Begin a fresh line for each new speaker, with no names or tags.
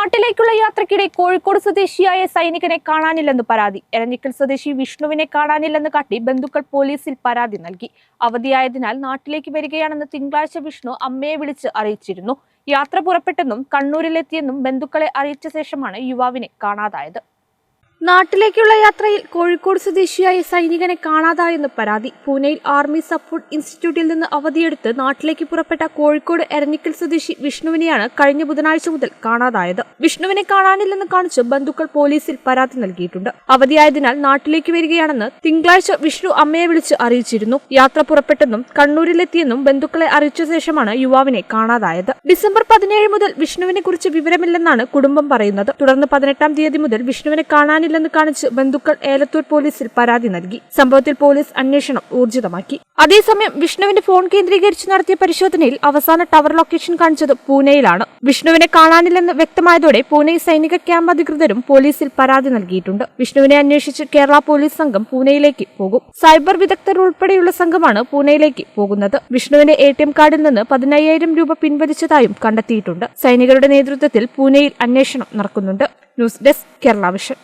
നാട്ടിലേക്കുള്ള യാത്രക്കിടെ കോഴിക്കോട് സ്വദേശിയായ സൈനികനെ കാണാനില്ലെന്ന് പരാതി. എരഞ്ഞിക്കൽ സ്വദേശി വിഷ്ണുവിനെ കാണാനില്ലെന്ന് കാട്ടി ബന്ധുക്കൾ പോലീസിൽ പരാതി നൽകി. അവധിയായതിനാൽ നാട്ടിലേക്ക് വരികയാണെന്ന് തിങ്കളാഴ്ച വിഷ്ണു അമ്മയെ വിളിച്ച് അറിയിച്ചിരുന്നു. യാത്ര പുറപ്പെട്ടെന്നും കണ്ണൂരിലെത്തിയെന്നും ബന്ധുക്കളെ അറിയിച്ച ശേഷമാണ് യുവാവിനെ കാണാതായത്. നാട്ടിലേക്കുള്ള യാത്രയിൽ കോഴിക്കോട് സ്വദേശിയായ സൈനികനെ കാണാതായെന്ന് പരാതി. പൂനെയിൽ ആർമി സപ്പോർട്ട് ഇൻസ്റ്റിറ്റ്യൂട്ടിൽ നിന്ന് അവധിയെടുത്ത് നാട്ടിലേക്ക് പുറപ്പെട്ട കോഴിക്കോട് എരഞ്ഞിക്കൽ സ്വദേശി വിഷ്ണുവിനെയാണ് കഴിഞ്ഞ ബുധനാഴ്ച മുതൽ കാണാതായത്. വിഷ്ണുവിനെ കാണാനില്ലെന്ന് കാണിച്ച് ബന്ധുക്കൾ പോലീസിൽ പരാതി നൽകിയിട്ടുണ്ട്. അവധിയായതിനാൽ നാട്ടിലേക്ക് വരികയാണെന്ന് തിങ്കളാഴ്ച വിഷ്ണു അമ്മയെ വിളിച്ച് അറിയിച്ചിരുന്നു. യാത്ര പുറപ്പെട്ടെന്നും കണ്ണൂരിലെത്തിയെന്നും ബന്ധുക്കളെ അറിയിച്ച ശേഷമാണ് യുവാവിനെ കാണാതായത്. ഡിസംബർ പതിനേഴ് മുതൽ വിഷ്ണുവിനെ കുറിച്ച് വിവരമില്ലെന്നാണ് കുടുംബം പറയുന്നത്. തുടർന്ന് പതിനെട്ടാം തീയതി മുതൽ വിഷ്ണുവിനെ കാണാനില്ലെന്ന് കാണിച്ച് ബന്ധുക്കൾ ഏലത്തൂർ പോലീസിൽ പരാതി നൽകി. സംഭവത്തിൽ പോലീസ് അന്വേഷണം ഊർജിതമാക്കി. അതേസമയം വിഷ്ണുവിന്റെ ഫോൺ കേന്ദ്രീകരിച്ച് നടത്തിയ പരിശോധനയിൽ അവസാന ടവർ ലൊക്കേഷൻ കാണിച്ചത് പൂനെയിലാണ്. വിഷ്ണുവിനെ കാണാനില്ലെന്ന് വ്യക്തമായതോടെ പൂനെ സൈനിക ക്യാമ്പ് അധികൃതരും പോലീസിൽ പരാതി നൽകിയിട്ടുണ്ട്. വിഷ്ണുവിനെ അന്വേഷിച്ച് കേരള പോലീസ് സംഘം പൂനെയിലേക്ക് പോകും. സൈബർ വിദഗ്ധർ ഉൾപ്പെടെയുള്ള സംഘമാണ് പൂനെയിലേക്ക് പോകുന്നത്. വിഷ്ണുവിന്റെ എം കാർഡിൽ നിന്ന് പതിനയ്യായിരം രൂപ പിൻവലിച്ചതായും കണ്ടെത്തിയിട്ടുണ്ട്. സൈനികരുടെ നേതൃത്വത്തിൽ പൂനെയിൽ അന്വേഷണം നടക്കുന്നുണ്ട്. News desk Kerala vision.